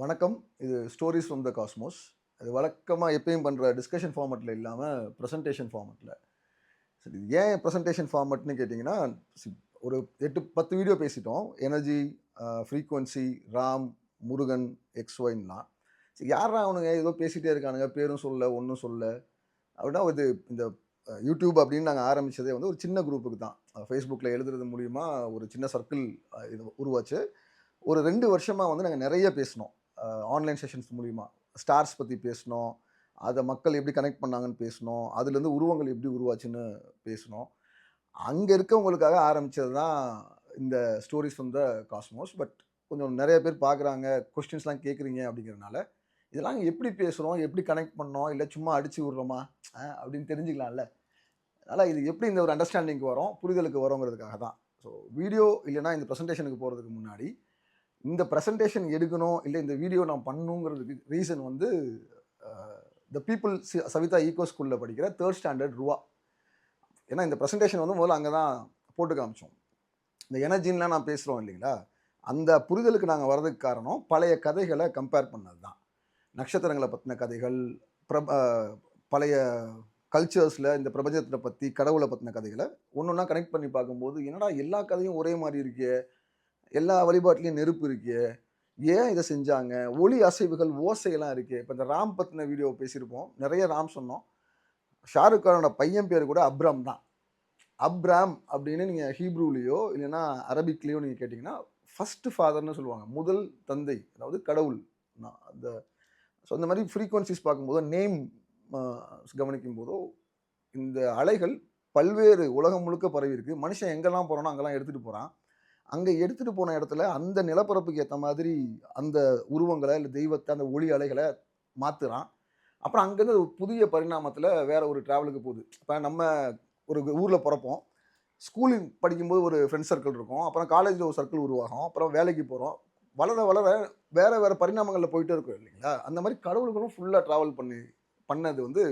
வணக்கம். இது stories from the Cosmos அது வழக்கமாக எப்பயும் பண்ணுற டிஸ்கஷன் ஃபார்மெட்டில் இல்லாமல் ப்ரெசன்டேஷன் ஃபார்மட்டில் சரி இது ஏன் ப்ரெசன்டேஷன் ஃபார்மட்னு கேட்டிங்கன்னா ஒரு எட்டு பத்து வீடியோ பேசிட்டோம். Energy frequency Ram Murugan X ஒயின்லாம் சரி யாரா அவனுங்க? ஏதோ பேசிகிட்டே இருக்கானுங்க. பேரும் சொல்ல ஒன்றும் சொல்ல அப்படின்னா இது இந்த யூடியூப் அப்படின்னு நாங்கள் ஆரம்பித்ததே வந்து ஒரு சின்ன குரூப்புக்கு தான். ஃபேஸ்புக்கில் எழுதுறது மூலிமா ஒரு சின்ன சர்க்கிள் இது உருவாச்சு. ஒரு ரெண்டு வருஷமாக வந்து நாங்கள் நிறைய பேசினோம். ஆன்லைன் செஷன்ஸ் மூலிமா ஸ்டார்ஸ் பற்றி பேசினோம். அதை மக்கள் எப்படி கனெக்ட் பண்ணாங்கன்னு பேசினோம். அதுலேருந்து உருவங்கள் எப்படி உருவாச்சுன்னு பேசினோம். அங்கே இருக்கவங்களுக்காக ஆரம்பித்தது தான் இந்த stories from the cosmos but கொஞ்சம் நிறைய பேர் பார்க்குறாங்க கொஸ்டின்ஸ்லாம் கேட்குறீங்க அப்படிங்கிறனால இதெல்லாம் எப்படி பேசுகிறோம் எப்படி கனெக்ட் பண்ணோம்? இல்லை சும்மா அடிச்சு விட்றோமா? அப்படின்னு தெரிஞ்சுக்கலாம்ல. அதனால் இது எப்படி இந்த ஒரு அண்டர்ஸ்டாண்டிங்க்கு வரும்? புரிதலுக்கு வரோங்கிறதுக்காக தான். ஸோ வீடியோ இல்லைன்னா இந்த ப்ரெசன்டேஷனுக்கு போகிறதுக்கு முன்னாடி இந்த ப்ரெசன்டேஷன் எடுக்கணும் இல்லை இந்த வீடியோ நான் பண்ணணுங்கிறதுக்கு ரீசன் வந்து த பீப்புள் சவிதா ஈகோ ஸ்கூலில் படிக்கிற தேர்ட் ஸ்டாண்டர்ட் ரூவா ஏன்னா இந்த ப்ரெசன்டேஷன் வந்து முதல்ல அங்கே தான் போட்டு காமிச்சோம். இந்த எனர்ஜின்லாம் நான் பேசுகிறோம் இல்லைங்களா? அந்த புரிதலுக்கு நாங்கள் வர்றதுக்கு காரணம் பழைய கதைகளை கம்பேர் பண்ணது தான். நட்சத்திரங்களை பற்றின கதைகள் பிரப பழைய கல்ச்சர்ஸில் இந்த பிரபஞ்சத்தை பற்றி கடவுளை பற்றின கதைகளை ஒன்று ஒன்றா கனெக்ட் பண்ணி பார்க்கும்போது என்னடா எல்லா கதையும் ஒரே மாதிரி இருக்கே எல்லா வழிபாட்லேயும் நெருப்பு இருக்கே. ஏன் இதை செஞ்சாங்க? ஒளி அசைவுகள் ஓசையெல்லாம் இருக்கே. இப்போ இந்த ராம் பற்றின வீடியோ பேசியிருப்போம். நிறைய ராம் சொன்னோம். ஷாருக் கானோட பையன் பேர் கூட அப்ராம் தான். அப்ராம் அப்படின்னு நீங்கள் ஹீப்ரூலேயோ இல்லைன்னா அரபிக்லேயோ நீங்கள் கேட்டிங்கன்னா ஃபஸ்ட்டு ஃபாதர்னு சொல்லுவாங்க. முதல் தந்தை அதாவது கடவுள். நான் அந்த ஸோ அந்த மாதிரி ஃப்ரீக்வன்சிஸ் பார்க்கும்போதோ நேம் கவனிக்கும் போதோ இந்த அலைகள் பல்வேறு உலகம் முழுக்க பரவி இருக்குது மனுஷன் எங்கெல்லாம் போகிறானோ அங்கெல்லாம் எடுத்துகிட்டு போகிறான் அங்கே எடுத்துகிட்டு போன இடத்துல அந்த நிலப்பரப்புக்கு ஏற்ற மாதிரி அந்த உருவங்களை இல்லை தெய்வத்தை அந்த ஒளி அலைகளை மாற்றுறான் அப்புறம் அங்கேருந்து ஒரு புதிய பரிணாமத்தில் வேறு ஒரு ட்ராவலுக்கு போகுது. இப்போ நம்ம ஒரு ஊரில் பிறப்போம். ஸ்கூலிங் படிக்கும்போது ஒரு ஃப்ரெண்ட் சர்க்கிள் இருக்கும். அப்புறம் காலேஜில் ஒரு சர்க்கிள் உருவாகும். அப்புறம் வேலைக்கு போகிறோம் வளர வளர வேறு வேறு பரிணாமங்களில் போயிட்டு இருக்கும் இல்லைங்களா? அந்த மாதிரி கடவுள்களும் ஃபுல்லாக ட்ராவல் பண்ணி பண்ணது வந்து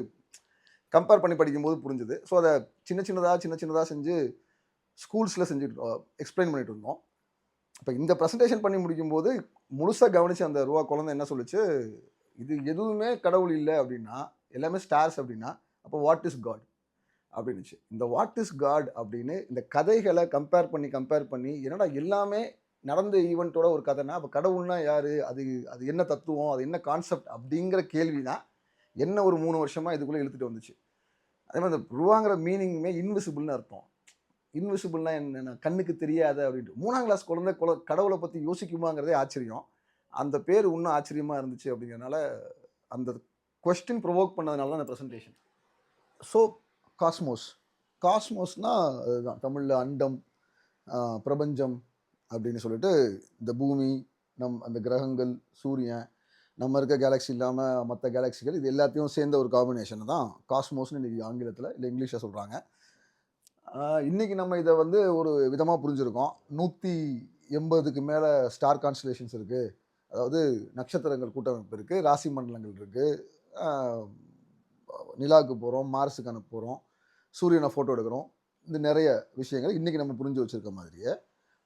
கம்பேர் பண்ணி படிக்கும்போது புரிஞ்சுது. ஸோ அதை சின்ன சின்னதாக சின்ன சின்னதாக செஞ்சு ஸ்கூல்ஸில் செஞ்சுட்டு எக்ஸ்பிளைன் பண்ணிட்டு இருந்தோம். இப்போ இந்த ப்ரெசன்டேஷன் பண்ணி முடிக்கும்போது முழுசாக கவனித்து அந்த ரூபா குழந்தை என்ன சொல்லிச்சு? இது எதுவுமே கடவுள் இல்லை அப்படின்னா எல்லாமே ஸ்டார்ஸ் அப்படின்னா அப்போ வாட் இஸ் காட் அப்படின்னுச்சு. இந்த வாட் இஸ் காட் அப்படின்னு இந்த கதைகளை கம்பேர் பண்ணி கம்பேர் பண்ணி என்னடா எல்லாமே நடந்த ஈவெண்ட்டோட ஒரு கதைனா அப்போ கடவுள்னா யார்? அது அது என்ன தத்துவம்? அது என்ன கான்செப்ட் அப்படிங்கிற கேள்வி தான் என்ன ஒரு மூணு வருஷமாக இதுக்குள்ளே இழுத்துட்டு வந்துச்சு. அதே மாதிரி இந்த ரூபாங்கிற மீனிங்குமே இன்விசிபிள்னு அர்த்தம். இன்விசிபிள்னா என்ன கண்ணுக்கு தெரியாத அப்படின்ட்டு. மூணாம் கிளாஸ் குழந்தை குல கடவுளை பற்றி யோசிக்குமாங்கிறதே ஆச்சரியம். அந்த பேர் இன்னும் ஆச்சரியமாக இருந்துச்சு அப்படிங்கிறனால அந்த கொஸ்டின் ப்ரொவோக் பண்ணதுனால தான் அந்த ப்ரெசன்டேஷன் ஸோ காஸ்மோஸ் காஸ்மோஸ்னால் அதுதான். தமிழில் அண்டம் பிரபஞ்சம் அப்படின்னு சொல்லிட்டு இந்த பூமி நம் அந்த கிரகங்கள் சூரியன் நம்ம இருக்க கேலக்ஸி இல்லாமல் மற்ற கேலக்சிகள் இது எல்லாத்தையும் சேர்ந்த ஒரு காம்பினேஷன் தான். காஸ்மோஸ்னு இன்றைக்கி ஆங்கிலத்தில் இல்லை இங்கிலீஷில் சொல்கிறாங்க இன்றைக்கி நம்ம இதை வந்து ஒரு விதமாக புரிஞ்சுருக்கோம். நூற்றி எண்பதுக்கு மேலே ஸ்டார் கான்ஸ்டலேஷன்ஸ் இருக்குது அதாவது நட்சத்திரங்கள் கூட்டமைப்பு இருக்குது ராசி மண்டலங்கள் இருக்குது நிலாவுக்கு போகிறோம் மார்ஸுக்கு அனுப்புகிறோம் சூரியனை ஃபோட்டோ எடுக்கிறோம். இந்த நிறைய விஷயங்கள் இன்றைக்கி நம்ம புரிஞ்சு வச்சுருக்க மாதிரியே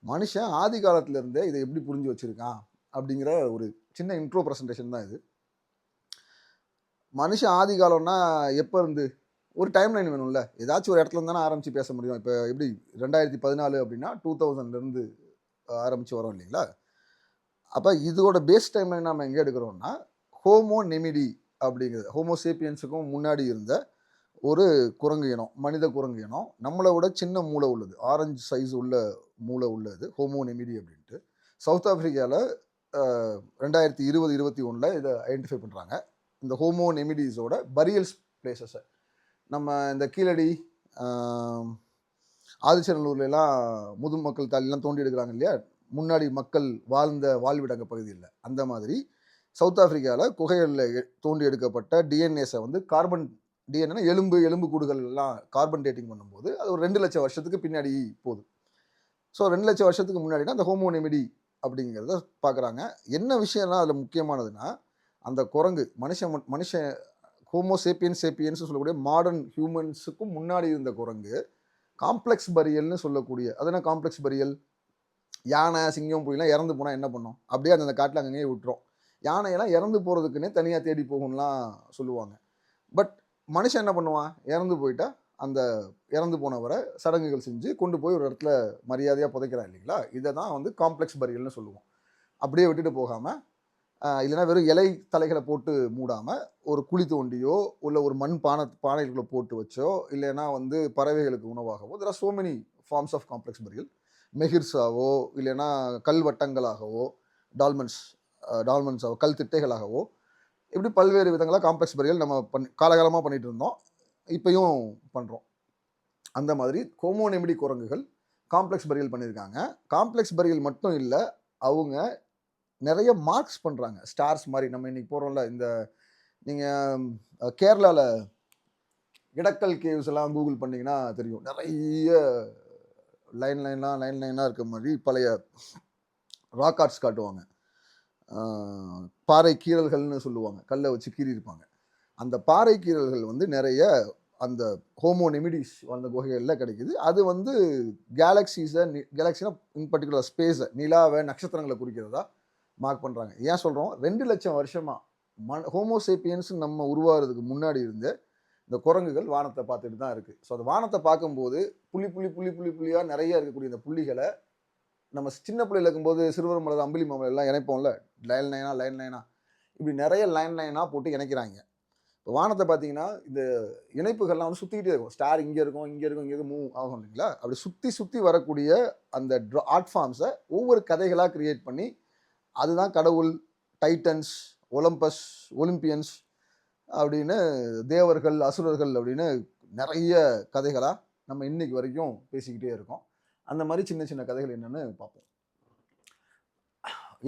மனுஷன் ஆதி காலத்திலேருந்தே இதை எப்படி புரிஞ்சு வச்சுருக்கான் அப்படிங்கிற ஒரு சின்ன இன்ட்ரோ ப்ரெசன்டேஷன் தான் இது. மனுஷன் ஆதி காலம்னா எப்போ இருந்து? ஒரு டைம் லைன் வேணும்ல. ஏதாச்சும் ஒரு இடத்துல தானே ஆரம்பித்து பேச முடியும். இப்போ எப்படி ரெண்டாயிரத்தி பதினாலு அப்படின்னா டூ தௌசண்ட்லேருந்து ஆரம்பித்து வரோம் இல்லைங்களா? அப்போ இதோட பேஸ் டைம் லைன் நம்ம எங்கே எடுக்கிறோம்னா ஹோமோ நெமிடி அப்படிங்கிறது ஹோமோ சேப்பியன்ஸுக்கும் முன்னாடி இருந்த ஒரு குரங்கு இனம் மனித குரங்கு இனம் நம்மளை விட சின்ன மூளை உள்ளது. ஆரஞ்சு சைஸ் உள்ள மூளை உள்ளது ஹோமோ நெமிடி அப்படின்ட்டு. சவுத் ஆஃப்ரிக்காவில் ரெண்டாயிரத்தி இருபது இருபத்தி ஒன்றில் இதை ஐடென்டிஃபை பண்ணுறாங்க இந்த ஹோமோ நெமிடிஸோட பரியல்ஸ் பிளேசஸை நம்ம இந்த கீழடி ஆதிச்சநல்லூர்லாம் முதுமக்கள் தாலிலாம் தோண்டி எடுக்கிறாங்க இல்லையா? முன்னாடி மக்கள் வாழ்ந்த வாழ்விடங்க பகுதியில் அந்த மாதிரி சவுத் ஆஃப்ரிக்காவில் குகைகளில் தோண்டி எடுக்கப்பட்ட டிஎன்ஏஸை வந்து கார்பன் டிஎன்ஏனா எலும்பு எலும்பு கூடுகள் எல்லாம் கார்பன் டேட்டிங் பண்ணும்போது அது ஒரு ரெண்டு லட்சம் வருஷத்துக்கு பின்னாடி போகுது. ஸோ ரெண்டு லட்சம் வருஷத்துக்கு முன்னாடினா அந்த ஹோமோனிமிடி அப்படிங்கிறத பார்க்குறாங்க என்ன விஷயம்லாம் அதில் முக்கியமானதுன்னா அந்த குரங்கு மனுஷன் மனுஷன் ஹோமோ சேப்பியன் சேப்பியன்ஸ் சொல்லக்கூடிய மாடர்ன் ஹியூமன்ஸுக்கும் முன்னாடி இருந்த குரங்கு காம்ப்ளெக்ஸ் பரியல்னு சொல்லக்கூடிய அது என்ன காம்ப்ளெக்ஸ் பரியல் யானை சிங்கம் புலிலாம் இறந்து போனால் என்ன பண்ணும்? அப்படியே அந்த காட்டில் அங்கங்கே விட்டுரும். யானையெல்லாம் இறந்து போகிறதுக்குன்னே தனியாக தேடி போகும்லாம் சொல்லுவாங்க. பட் மனுஷன் என்ன பண்ணுவான்? இறந்து போயிட்டா அந்த இறந்து போனவரை சடங்குகள் செஞ்சு கொண்டு போய் ஒரு இடத்துல மரியாதையாக புதைக்கிறான் இல்லைங்களா? இதை தான் வந்து காம்ப்ளெக்ஸ் பரியல்னு சொல்லுவோம். அப்படியே விட்டுட்டு போகாமல் இல்லைன்னா வெறும் இலை தலைகளை போட்டு மூடாமல் ஒரு குழி தோண்டியோ இல்லை ஒரு மண் பானை பானைகளுக்குள்ளே போட்டு வச்சோ இல்லைன்னா வந்து பறவைகளுக்கு உணவாகவோ there are so many forms of complex burial மெஹிர்ஸாவோ இல்லைன்னா கல்வட்டங்களாகவோ டால்மன்ஸ் டால்மன்ஸாவோ கல் திட்டைகளாகவோ இப்படி பல்வேறு விதங்களாக காம்ப்ளெக்ஸ் பரியல் நம்ம பண்ணி காலகாலமாக பண்ணிட்டு இருந்தோம். இப்பையும் பண்ணுறோம் அந்த மாதிரி கோமோனெமிடி குரங்குகள் காம்ப்ளெக்ஸ் பரியல் பண்ணியிருக்காங்க. காம்ப்ளெக்ஸ் பரியல் மட்டும் இல்லை அவங்க நிறைய மார்க்ஸ் பண்ணுறாங்க ஸ்டார்ஸ் மாதிரி நம்ம இன்னைக்கு போகிறோம்ல இந்த நீங்கள் கேரளாவில் இடக்கல் கேவ்ஸ் எல்லாம் கூகுள் பண்ணிங்கன்னா தெரியும். நிறைய லைன் லைனாக லைன் லைனாக இருக்க மாதிரி பழைய ராக் ஆர்ட்ஸ் காட்டுவாங்க. பாறை கீறல்கள்னு சொல்லுவாங்க. கல்லை வச்சு கீறியிருப்பாங்க. அந்த பாறை கீறல்கள் வந்து நிறைய அந்த ஹோமோ நெமிடிஸ் வாழ்ந்த குகைகளில் கிடைக்குது. அது வந்து கேலக்சிஸை கேலக்சினா இன் பர்டிகுலர் ஸ்பேஸை நிலாவை நட்சத்திரங்களை குறிக்கிறதா மார்க் பண்ணுறாங்க ஏன் சொல்கிறோம் ரெண்டு லட்சம் வருஷமாக ம ஹோமோசேப்பியன்ஸ் நம்ம உருவாகிறதுக்கு முன்னாடி இருந்து இந்த குரங்குகள் வானத்தை பார்த்துட்டு தான் இருக்குது ஸோ அந்த வானத்தை பார்க்கும்போது புள்ளி புள்ளி புள்ளி புள்ளி புள்ளியாக நிறைய இருக்கக்கூடிய இந்த புள்ளிகளை நம்ம சின்ன பிள்ளையில் இருக்கும்போது சிறுவர் மலர் அம்பிலி மலர் எல்லாம் இணைப்போம்ல. லைன் லைனா லைன் லைனா. இப்படி நிறைய லைன் லைனாக போட்டு இணைக்கிறாங்க. இப்போ வானத்தை பார்த்தீங்கன்னா இந்த இணைப்புகள்லாம் வந்து சுற்றிக்கிட்டே இருக்கும். ஸ்டார் இங்கே இருக்கும் இங்கே இருக்கும் இங்கே மூவ் ஆகும் இல்லைங்களா? அப்படி சுற்றி சுற்றி வரக்கூடிய அந்த ஆர்ட் ஃபார்ம்ஸை ஒவ்வொரு கதைகளாக க்ரியேட் பண்ணி அதுதான் கடவுள் டைட்டன்ஸ் ஒலம்பஸ் ஒலிம்பியன்ஸ் அப்படின்னு தேவர்கள் அசுரர்கள் அப்படின்னு நிறைய கதைகளாக நம்ம இன்னைக்கு வரைக்கும் பேசிக்கிட்டே இருக்கோம். அந்த மாதிரி சின்ன சின்ன கதைகள் என்னென்னு பார்ப்போம்.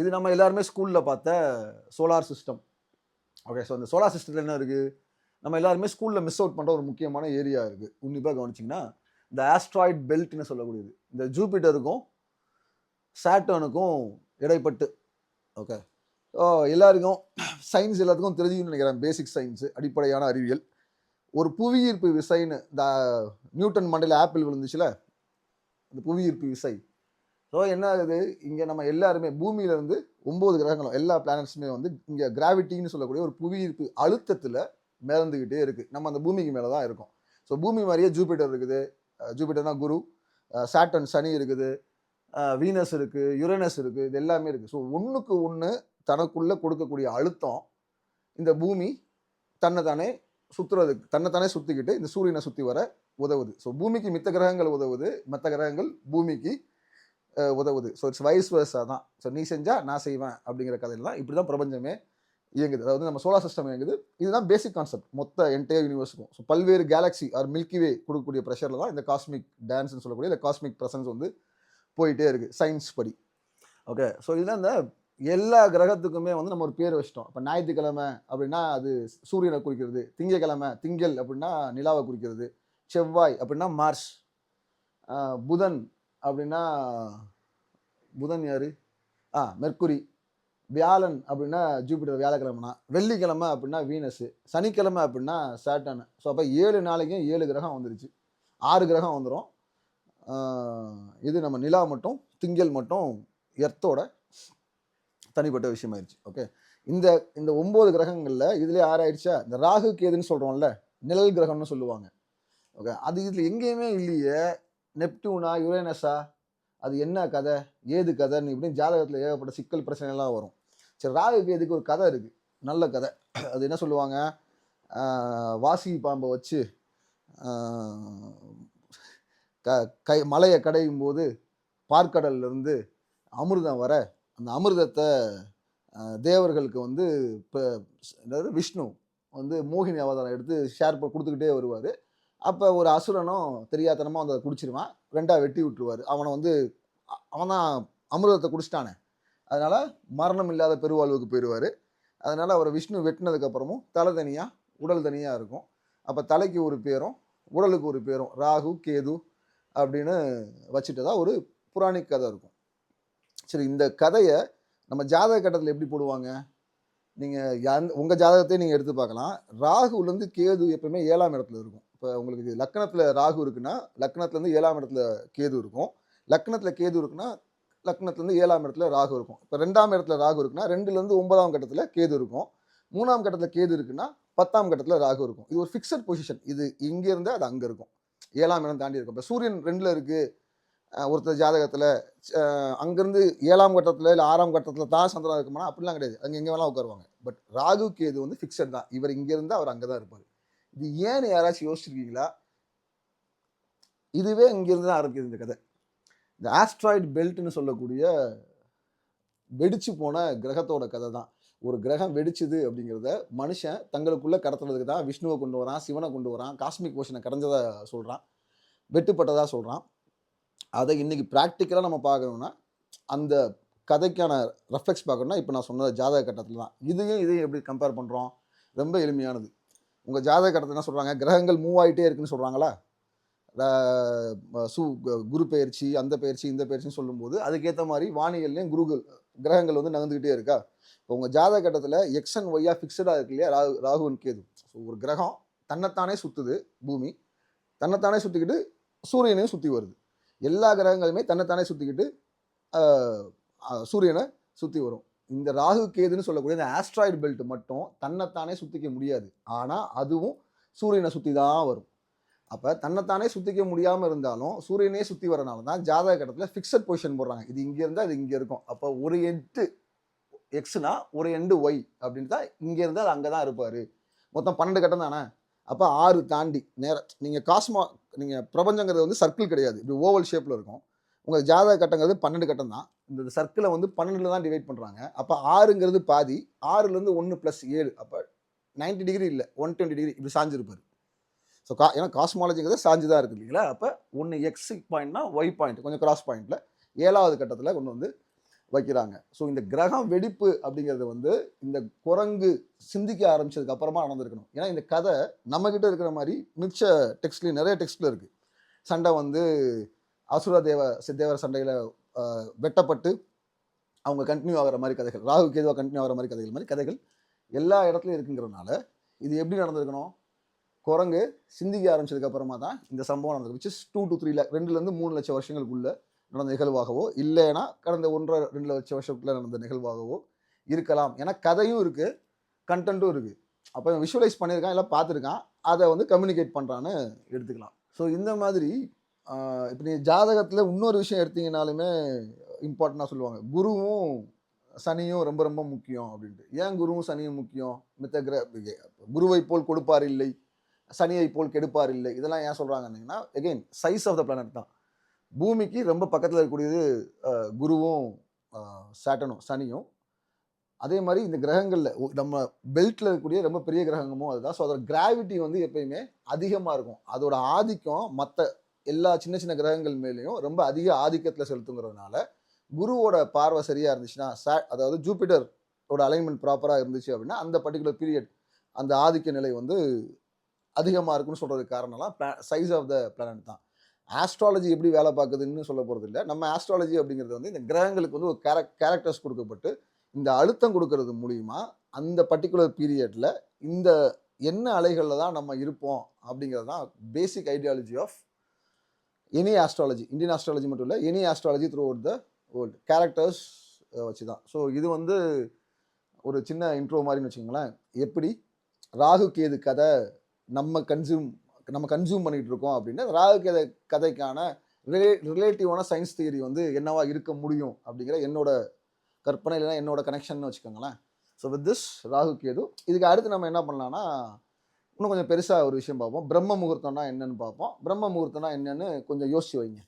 இது நம்ம எல்லாருமே ஸ்கூலில் பார்த்த சோலார் சிஸ்டம் ஓகே ஸோ அந்த சோலார் சிஸ்டத்தில் என்ன இருக்குது நம்ம எல்லாருமே ஸ்கூலில் மிஸ் அவுட் பண்ணுற ஒரு முக்கியமான ஏரியா இருக்குது உன்னிப்பாக கவனிச்சிங்கன்னா இந்த ஆஸ்ட்ராய்ட் பெல்ட்னு சொல்லக்கூடியது. இந்த ஜூபிட்டருக்கும் சாட்டர்னுக்கும் இடைப்பட்டு. ஓகே ஸோ எல்லாருக்கும் சயின்ஸ் எல்லாத்துக்கும் தெரிஞ்சுக்கணும்னு நினைக்கிறேன். பேசிக் சயின்ஸு அடிப்படையான அறிவியல். ஒரு புவியீர்ப்பு விசைன்னு இந்த uh, நியூட்டன் மண்டையில் ஆப்பிள் விழுந்துச்சுல? அந்த புவியீர்ப்பு விசை. ஸோ என்ன ஆகுது? இங்கே நம்ம எல்லாருமே பூமியிலேருந்து ஒம்பது கிரகங்களும் எல்லா பிளானட்ஸுமே வந்து இங்கே கிராவிட்டின்னு சொல்லக்கூடிய ஒரு புவியீர்ப்பு அழுத்தத்தில் மிதந்துக்கிட்டே இருக்குது நம்ம அந்த பூமிக்கு மேலே தான் இருக்கோம். ஸோ பூமி மாதிரியே ஜூபிட்டர் இருக்குது. Uh, ஜூபிட்டர்னா குரு. Uh, சாட்டன் சனி இருக்குது. வீனஸ் இருக்குது யுரேனஸ் இருக்குது இது எல்லாமே இருக்குது ஸோ ஒன்றுக்கு ஒன்று தனக்குள்ளே கொடுக்கக்கூடிய அழுத்தம் இந்த பூமி தன்னை தானே சுற்றுறதுக்கு தன்னைத்தானே சுற்றிக்கிட்டு இந்த சூரியனை சுற்றி வர உதவுது. ஸோ பூமிக்கு மித்த கிரகங்கள் உதவுது மற்ற கிரகங்கள் பூமிக்கு உதவுது. ஸோ இட்ஸ் வைஸ் வர்ஸாக தான். ஸோ நீ செஞ்சால் நான் செய்வேன் அப்படிங்கிற கதையில் தான் இப்படி தான் பிரபஞ்சமே இயங்குது. அதாவது நம்ம சோலார் சிஸ்டம் இயங்குது. இதுதான் பேசிக் கான்செப்ட் மொத்த என்டையர் யூனிவர்ஸுக்கும் ஸோ பல்வேறு கேலக்ஸி ஆர் மில்கி வே கொடுக்கக்கூடிய ப்ரெஷரில் தான் இந்த காஸ்மிக் டான்ஸ்னு சொல்லக்கூடிய இந்த காஸ்மிக் ப்ரெசன்ஸ் வந்து போயிட்டே இருக்குது சயின்ஸ் படி. ஓகே ஸோ இதுதான் இந்த எல்லா கிரகத்துக்குமே வந்து நம்ம ஒரு பேர் வச்சிட்டோம். இப்போ ஞாயிற்றுக்கிழமை அப்படின்னா அது சூரியனை குறிக்கிறது திங்கக்கிழமை திங்கள் அப்படின்னா நிலாவை குறிக்கிறது செவ்வாய் அப்படின்னா மார்ஸ் புதன் அப்படின்னா புதன் யார்? ஆ மெர்க்குரி. வியாழன் அப்படின்னா ஜூபிட்டர் வியாழக்கிழமைனா வெள்ளிக்கிழமை அப்படின்னா வீனஸு சனிக்கிழமை அப்படின்னா சேட்டன் ஸோ அப்போ ஏழு நாளைக்கும் ஏழு கிரகம் வந்துருச்சு. ஆறு கிரகம் வந்துடும் இது நம்ம நிலா மட்டும் திங்கள் மட்டும் எர்த்தோட தனிப்பட்ட விஷயமாயிருச்சு. ஓகே இந்த இந்த ஒம்பது கிரகங்களில் இதுலேயே ஆறாயிடுச்சா இந்த ராகு கேதுன்னு சொல்கிறோம்ல நிழல் கிரகம்னு சொல்லுவாங்க. ஓகே அது இதில் எங்கேயுமே இல்லையே. நெப்டியூனா யுரேனஸா? அது என்ன கதை? ஏது கதைன்னு இப்படின்னு ஜாதகத்தில் ஏகப்பட்ட சிக்கல் பிரச்சனைலாம் வரும். சரி ராகு கேதுக்கு ஒரு கதை இருக்குது நல்ல கதை. அது என்ன சொல்லுவாங்க? வாசி பாம்பை வச்சு க கை மலையை கடையும் போது பார்க்கடல்லிருந்து அமிர்தம் வர அந்த அமிர்தத்தை தேவர்களுக்கு வந்து இப்போ விஷ்ணு வந்து மோகினி அவதாரம் எடுத்து ஷேர் கொடுத்துக்கிட்டே வருவார். அப்போ ஒரு அசுரனும் தெரியாதனமாக வந்து அதை குடிச்சிருவான். ரெண்டா வெட்டி விட்டுருவார். அவனை வந்து அவன் தான் அமிர்தத்தை குடிச்சிட்டானே. அதனால் மரணம் இல்லாத பெருவாழ்வுக்கு போயிடுவார் அதனால் அவரை விஷ்ணு வெட்டினதுக்கப்புறமும் தலை தனியாக உடல் தனியாக இருக்கும். அப்போ தலைக்கு ஒரு பேரும் உடலுக்கு ஒரு பேரும் ராகு கேது அப்படின்னு வச்சுட்டதா ஒரு புராணிக் கதை இருக்கும். சரி இந்த கதையை நம்ம ஜாதக கட்டத்தில் எப்படி போடுவாங்க? நீங்கள் உங்கள் ஜாதகத்தையும் நீங்கள் எடுத்து பார்க்கலாம். ராகுலேருந்து கேது எப்பவுமே ஏழாம் இடத்துல இருக்கும். இப்போ உங்களுக்கு லக்னத்தில் ராகு இருக்குன்னா லக்னத்துலேருந்து ஏழாம் இடத்துல கேது இருக்கும். லக்னத்தில் கேது இருக்குன்னா லக்னத்துலேருந்து ஏழாம் இடத்துல ராகு இருக்கும். இப்போ ரெண்டாம் இடத்துல ராகு இருக்குன்னா ரெண்டுலேருந்து ஒன்பதாம் கட்டத்தில் கேது இருக்கும். மூணாம் கட்டத்தில் கேது இருக்குன்னா பத்தாம் கட்டத்தில் ராகு இருக்கும். இது ஒரு ஃபிக்ஸட் பொசிஷன் இது இங்கே இருந்தால் அது அங்கே இருக்கும். ஏழாம் இடம் தாண்டி இருக்கும் இப்போ சூரியன் ரெண்டில் இருக்குது ஒருத்தர் ஜாதகத்தில் அங்கேருந்து ஏழாம் கட்டத்தில் இல்லை ஆறாம் கட்டத்தில் தான் சந்திரன் இருக்குமானா அப்படிலாம் கிடையாது. அங்கே எங்கே வேணால் உட்காருவாங்க. பட் ராகு கேது வந்து ஃபிக்ஸட் தான். இவர் இங்கேருந்து அவர் அங்கே தான் இருப்பார். இது ஏன்னு யாராச்சும் யோசிச்சிருக்கீங்களா? இதுவே இங்கேருந்து தான் ஆரம்பிக்குது இந்த கதை. இந்த ஆஸ்ட்ராய்டு பெல்ட்னு சொல்லக்கூடிய வெடிச்சு போன கிரகத்தோட கதை தான். ஒரு கிரகம் வெடிச்சுது அப்படிங்கிறத மனுஷன் தங்களுக்குள்ளே கடத்துறதுக்கு தான் விஷ்ணுவை கொண்டு வரான் சிவனை கொண்டு வரான் காஸ்மிக் ஓஷனை கரைஞ்சதாக சொல்கிறான் வெட்டுப்பட்டதாக சொல்கிறான் அதை இன்றைக்கி ப்ராக்டிக்கலாக நம்ம பார்க்கணும்னா அந்த கதைக்கான ரெஃப்ளெக்ஸ் பார்க்கணும்னா இப்போ நான் சொன்ன ஜாதக கட்டத்தில் தான். இதையும் இதையும் எப்படி கம்பேர் பண்ணுறோம் ரொம்ப எளிமையானது. உங்கள் ஜாதக கட்டத்தில் என்ன சொல்கிறாங்க கிரகங்கள் மூவ் ஆகிட்டே இருக்குன்னு சொல்கிறாங்களா சு கு- குரு பயிற்சி அந்த பயிற்சி இந்த பயிற்சின்னு சொல்லும்போது அதுக்கேற்ற மாதிரி வானியல்லையும் குருகள் கிரகங்கள் வந்து நகர்ந்துக்கிட்டே இருக்கா? உங்கள் ஜாதக கட்டத்தில் எக்ஸ் அண்ட் ஒய்யா ஃபிக்ஸடாக இருக்கு இல்லையா? ராகு ராகுவன் கேது. ஸோ ஒரு கிரகம் தன்னைத்தானே சுற்றுது பூமி. தன்னைத்தானே சுற்றிக்கிட்டு சூரியனையும் சுற்றி வருது. எல்லா கிரகங்களுமே தன்னைத்தானே சுற்றிக்கிட்டு சூரியனை சுற்றி வரும். இந்த ராகு கேதுன்னு சொல்லக்கூடிய இந்த ஆஸ்ட்ராய்டு பெல்ட் மட்டும் தன்னைத்தானே சுற்றிக்க முடியாது. ஆனால் அதுவும் சூரியனை சுற்றி தான் வரும். அப்போ தன்னைத்தானே சுற்றிக்க முடியாமல் இருந்தாலும் சூரியனே சுற்றி வரனால தான் ஜாதக கட்டத்தில் ஃபிக்ஸட் பொசிஷன் போடுறாங்க. இது இங்கே இருந்தால் இது இங்கே இருக்கும். அப்போ ஒரு எட்டு எக்ஸ்னா ஒரு எண்டு ஒய் அப்படின்னு தான் இங்கே இருந்தால் அது அங்கே தான் இருப்பார். மொத்தம் பன்னெண்டு கட்டம் தானே? அப்போ ஆறு தாண்டி நேரம். நீங்கள் காஸ்மா நீங்கள் பிரபஞ்சங்கிறது வந்து சர்க்கிள் கிடையாது. இப்படி ஓவல் ஷேப்பில் இருக்கும். உங்கள் ஜாதக கட்டங்கிறது பன்னெண்டு கட்டம் தான். இந்த சர்க்கிளை வந்து பன்னெண்டில் தான் டிவைட் பண்ணுறாங்க அப்போ ஆறுங்கிறது பாதி. ஆறுலேருந்து ஒன்று ப்ளஸ் ஏழு. அப்போ 90 டிகிரி இல்லை. ஒன் டுவெண்ட்டி டிகிரி இப்படி சாஞ்சிருப்பார். ஸோ கா ஏன்னா காஸ்மாலஜிங்கிறது சாஞ்சு தான் இருக்குது இல்லைங்களா? அப்போ ஒன்று எக்ஸ் பாயிண்ட்னா ஒய் பாயிண்ட் கொஞ்சம் கிராஸ் பாயிண்டில் ஏழாவது கட்டத்தில் கொண்டு வந்து வைக்கிறாங்க. ஸோ இந்த கிரகம் வெடிப்பு அப்படிங்கிறது வந்து இந்த குரங்கு சிந்திக்க ஆரம்பிச்சதுக்கு அப்புறமா நடந்திருக்கணும். ஏன்னா இந்த கதை நம்மக்கிட்ட இருக்கிற மாதிரி மிச்ச டெக்ஸ்ட்லேயும் நிறைய டெக்ஸ்டில் இருக்குது சண்டை வந்து அசுர தேவ சித்தேவர சண்டையில் வெட்டப்பட்டு அவங்க கண்டினியூ ஆகிற மாதிரி கதைகள் ராகு கேதுவாக கண்டினியூ ஆகிற மாதிரி கதைகள் மாதிரி கதைகள் எல்லா இடத்துலையும் இருக்குங்கிறதுனால இது எப்படி நடந்திருக்கணும்? குரங்கு சிந்திக்க ஆரம்பிச்சதுக்கு அப்புறமா தான் இந்த சம்பவம் நடந்தது which is two to three lakh ரெண்டுலேருந்து மூணு லட்சம் வருஷங்களுக்குள்ள நடந்த நிகழ்வாகவோ இல்லைன்னா கடந்த ஒன்றரை ரெண்டு லட்சம் வருஷத்தில் நடந்த நிகழ்வாகவோ இருக்கலாம். ஏன்னா கதையும் இருக்குது கண்டென்ட்டும் இருக்குது அப்போ விஷுவலைஸ் பண்ணியிருக்கான் எல்லாம் பார்த்துருக்கான் அதை வந்து கம்யூனிகேட் பண்ணுறான்னு எடுத்துக்கலாம். ஸோ இந்த மாதிரி இப்போ நீ ஜாதகத்தில் இன்னொரு விஷயம் எடுத்தீங்கனாலுமே இம்பார்ட்டண்ட்டாக சொல்லுவாங்க. குருவும் சனியும் ரொம்ப ரொம்ப முக்கியம் அப்படின்ட்டு. ஏன் குருவும் சனியும் முக்கியம்? மித்த கிர குருவை போல் கொடுப்பார் இல்லை சனியை போல் கெடுப்பார் இல்லை இதெல்லாம் ஏன் சொல்கிறாங்கன்னா again size of the planet தான். பூமிக்கு ரொம்ப பக்கத்தில் இருக்கக்கூடியது குருவும் சாட்டனும் சனியும். அதே மாதிரி இந்த கிரகங்களில் நம்ம பெல்ட்டில் இருக்கக்கூடிய ரொம்ப பெரிய கிரகமும் அதுதான். ஸோ அதோட கிராவிட்டி வந்து எப்பயுமே அதிகமாக இருக்கும். அதோட ஆதிக்கம் மற்ற எல்லா சின்ன சின்ன கிரகங்கள் மேலேயும் ரொம்ப அதிக ஆதிக்கத்தில் செலுத்துங்கிறதுனால குருவோட பார்வை சரியாக இருந்துச்சுன்னா சா அதாவது ஜூபிட்டரோட அலைன்மெண்ட் ப்ராப்பராக இருந்துச்சு அப்படின்னா அந்த பர்டிகுலர் பீரியட் அந்த ஆதிக்க நிலை வந்து அதிகமாக இருக்குன்னு சொல்கிறதுக்கு காரணம்லாம் சைஸ் ஆஃப் த பிளானட் தான். ஆஸ்ட்ராலஜி எப்படி வேலை பார்க்குதுன்னு சொல்ல போகிறது இல்லை. நம்ம ஆஸ்ட்ராலஜி அப்படிங்கிறது வந்து இந்த கிரகங்களுக்கு வந்து ஒரு கேரக் கேரக்டர்ஸ் கொடுக்கப்பட்டு இந்த அழுத்தம் கொடுக்கறது மூலிமா அந்த பர்டிகுலர் பீரியடில் இந்த என்ன அலைகளில் தான் நம்ம இருப்போம் அப்படிங்கிறது தான் basic ideology of any astrology Indian astrology மட்டும் இல்லை any astrology throughout the world characters வச்சு தான் ஸோ இது வந்து ஒரு சின்ன இன்ட்ரோ மாதிரின்னு வச்சுக்கோங்களேன். எப்படி ராகு கேது கதை நம்ம கன்சியூம் நம்ம கன்சியூம் பண்ணிட்டு இருக்கோம் அப்படின்னா ராகு கேது கதைக்கான ரிலே ரிலேட்டிவான சயின்ஸ் தியரி வந்து என்னவா இருக்க முடியும் அப்படிங்கிற என்னோட கற்பனை இல்லைன்னா என்னோட கனெக்ஷன் வச்சுக்கோங்களேன். So with this Rahu Ketu. இதுக்கு அடுத்து நம்ம என்ன பண்ணலாம்னா இன்னும் கொஞ்சம் பெருசாக ஒரு விஷயம் பார்ப்போம். பிரம்ம முகூர்த்தம்னா என்னன்னு பார்ப்போம். பிரம்ம முகூர்த்தம்னா என்னன்னு கொஞ்சம் யோசிச்சு வைங்க.